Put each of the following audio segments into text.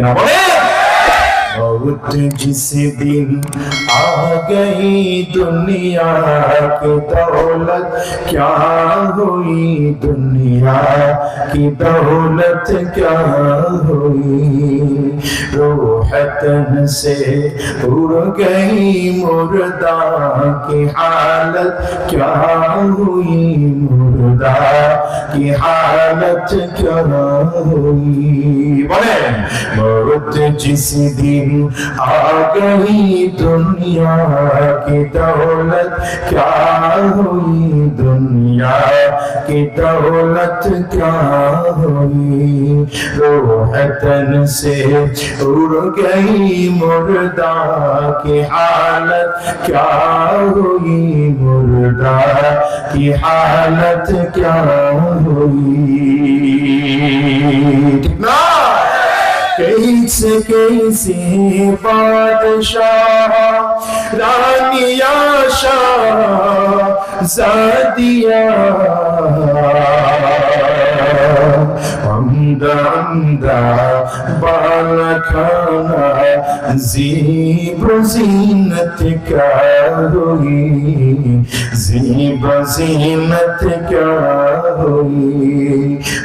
কিনা বলে बहुत जिस दिन आ गई दुनिया की दौलत क्या हुई दुनिया की दौलत क्या हुई रोहतन से उड़ गई मुर्दा की हालत क्या हुई मुर्दा की हालत क्या हुई बोले बहुत जिस दिन आ गई दुनिया की दौलत क्या हुई दुनिया की दौलत क्या हुई रोहतन से उड़ گئی مردہ کی حالت کیا ہوئی مردہ کی حالت کیا ہوئی ٹھیک کیسے کیسے بادشاہ رانیا شاہ زادیا দন্দা বালখানা, জিব জিনত কা হই জিব জিনত কা হই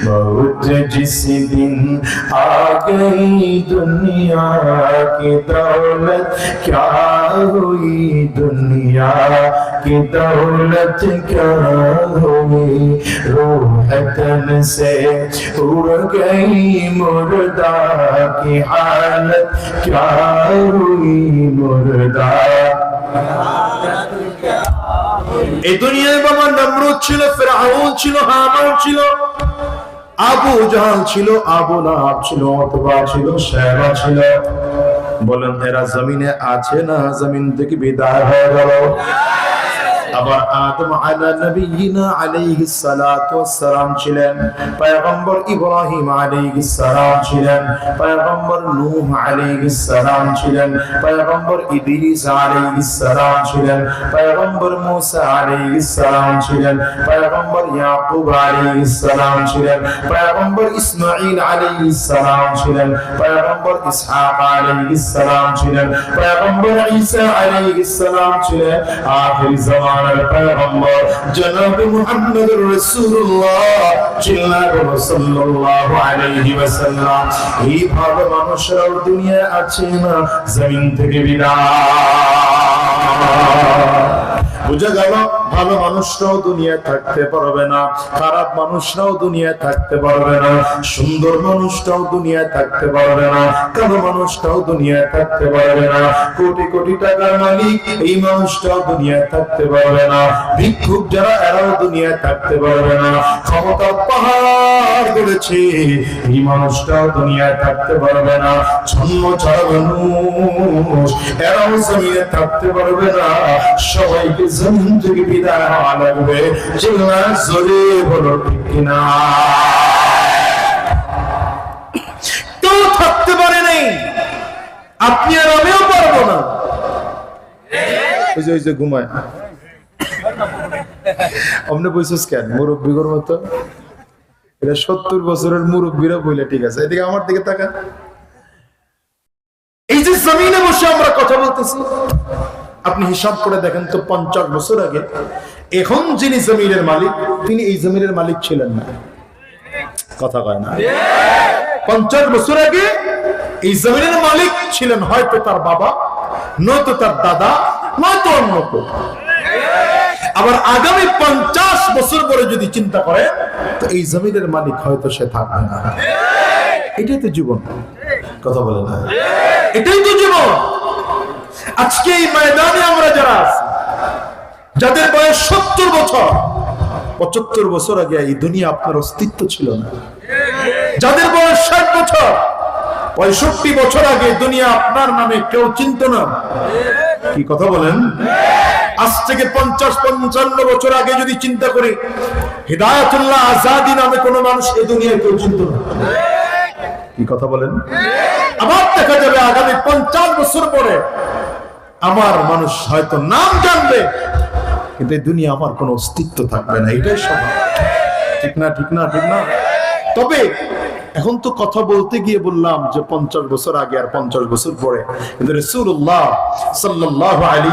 বহুত জিস দিন আ গই দুনিয়া কি দৌলত ক্যা হই দুনিয়া کی دولت کیا ہوئی روح تن سے اڑ गई मुर्दा की हालत क्या हुई मुर्दा এই দুনিয়ায় বাবা নমরুদ ছিল ফেরাউন ছিল হামান ছিল আবু জাহাল ছিল আবু লাহাব ছিল অথবা ছিল শেবা ছিল বলেন এরা জমিনে আছে না জমিন থেকে বিদায় হয়ে গেল আবার আদম আলা নবীনা আলাইহিস সালাতু ওয়াসসালাম ছিলেন। পয়গম্বর ইব্রাহিম আলাইহিস সালাম ছিলেন। পয়গম্বর নূহ আলাইহিস সালাম ছিলেন। পয়গম্বর ইদ্রিস আলাইহিস সালাম ছিলেন। পয়গম্বর মূসা আলাইহিস সালাম ছিলেন। পয়গম্বর ইয়াকুব আলাইহিস সালাম ছিলেন। পয়গম্বর ইসমাঈল আলাইহিস সালাম ছিলেন। পয়গম্বর ইসহাক আলাইহিস সালাম ছিলেন। পয়গম্বর ঈসা আলাইহিস সালাম ছিলেন। আখির জামানার পয়গম্বর জনাব মুহাম্মদুর রাসূলুল্লাহ চিল্লাহু সাল্লাল্লাহু আলাইহি ওয়াসাল্লাম। এই ভাবে মানুষরাও দুনিয়ায় আছে না? জমিন থেকে বিদায়। বুঝা গেল? ভালো মানুষরাও দুনিয়ায় থাকতে পারবে না, খারাপ মানুষরাও দুনিয়ায় থাকতে পারবে না, সুন্দর মানুষটাও দুনিয়ায় থাকতে পারবে না, কালো মানুষটাও দুনিয়ায় থাকতে পারবে না, কোটি কোটি টাকার মালিক এই মানুষটাও দুনিয়ায় থাকতে পারবে না, ভিক্ষুক যারা এরাও দুনিয়ায় থাকতে পারবে না, ক্ষমতার পাহাড় গড়েছে, এই মানুষটাও দুনিয়ায় থাকতে পারবে না ছন্ন ছাড়া এরাও জমিনে থাকতে পারবে না, সবাইকে জমিন থেকে বিদায় হওয়া লাগবে। চিল্লা জোরে বলো ঠিক কিনা? কেউ থাকতে পারে আপনি আর আমিও পারব না। ওই যে ঘুমায়। আপনি বলছিস কেন? মুরব্বীগর মতো? এটা সত্তর বছরের মুরব্বীরা বইলে ঠিক আছে। এদিকে আমার দিকে তাকা এই যে জমিনে বসে আমরা কথা বলতেছি। আপনি হিসাব করে দেখেন তো পঞ্চাশ বছর আগে এখন যিনি জমিনের মালিক, তিনি এই জমিনের মালিক ছিলেন না। কথা কয় না? পঞ্চাশ বছর আগে এই জমিনের মালিক ছিলেন, হয়তো তার বাবা, নয়তো তার দাদা, নয়তো অন্য কেউ। আবার আগামী পঞ্চাশ বছর পরে যদি চিন্তা করে তো এই জমিনের মালিক হয়তো সে থাকবে না। এটাই তো জীবন। কথা বলে না? এটাই তো জীবন। আজকে এই ময়দানে আমরা যারা আছি, যাদের বয়স সত্তর বছর, পঁচাত্তর বছর আগে এই দুনিয়া আপনার অস্তিত্ব ছিল না। যাদের বয়স ষাট বছর, পঁয়ষট্টি বছর আগে দুনিয়া আপনার নামে কেউ চিনত না। কি কথা বলেন? আজ থেকে পঞ্চাশ, পঞ্চান্ন বছর আগে যদি চিন্তা করি, হৃদায়তুল্লাহ আজাদি নামে কোনো মানুষ এই দুনিয়ায় কেউ চিনত না। কি কথা বলেন? আবার দেখা যাবে আগামী পঞ্চাশ বছর পরে আমার মানুষ হয়তো নাম জানবে, কিন্তু এই দুনিয়া আমার কোনো অস্তিত্ব থাকবে না, এটাই স্বভাব। ঠিক না ঠিক না ঠিক না? তবে এখন তো কথা বলতে গিয়ে বললাম যে পঞ্চাশ বছর আগে আর পঞ্চাশ বছর পরে, কিন্তু রসুল্লাহ সাল্লাহ আলী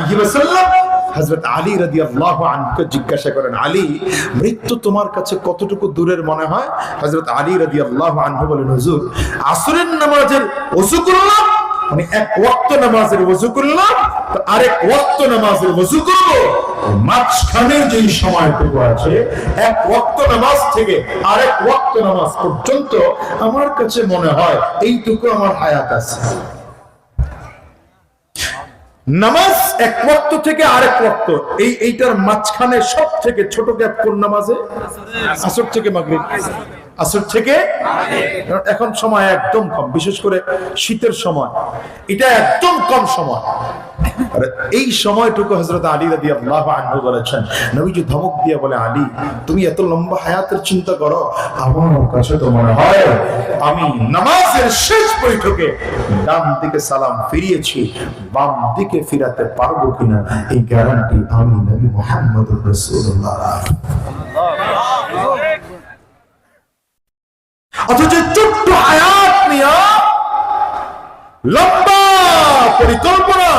হজরত আলী রাদি আল্লাহ আনকে জিজ্ঞাসা করেন, আলী, মৃত্যু তোমার কাছে কতটুকু দূরের মনে হয়? হজরত আলী রাদি আল্লাহ আনহু বলেন, হুজুর, আসরের নামাজের ওযু মানে এক ওয়াক্ত নামাজের ওযু করলাম আরেক ওয়াক্ত নামাজের ওযু করব। মাঝখানে যেই সময়টুকু আছে, এক ওয়াক্ত নামাজ থেকে আরেক ওয়াক্ত নামাজ পর্যন্ত আমার কাছে মনে হয় এইটুকু আমার হায়াত আছে। নামাজ এক ওয়াক্ত থেকে আরেক ওয়াক্ত, এই এইটার মাঝখানে সব থেকে ছোট গ্যাপ কোন নামাজে? আসর থেকে মাগরিব? আসর থেকে এখন সময় একদম কম, বিশেষ করে শীতের সময়। এটা একদম কম সময়। এই সময়টুকু হজরত আলী রাদি আল্লাহ আনহু বলেছেন, নবীজি ধমক দিয়ে বলে, আলী, তুমি এত লম্বা হায়াতের চিন্তা করো, আমার কাছে তো মনে হয় আমি নামাজের শেষ বৈঠকে ডান দিকে সালাম ফিরিয়েছি, বাম দিকে ফিরাতে পারব কিনা, এই গ্যারান্টি আমি নবী মোহাম্মদ রসুল্লাহ অথচ ছোট্ট আয়াত নিয়ে লম্বা পরিকল্পনা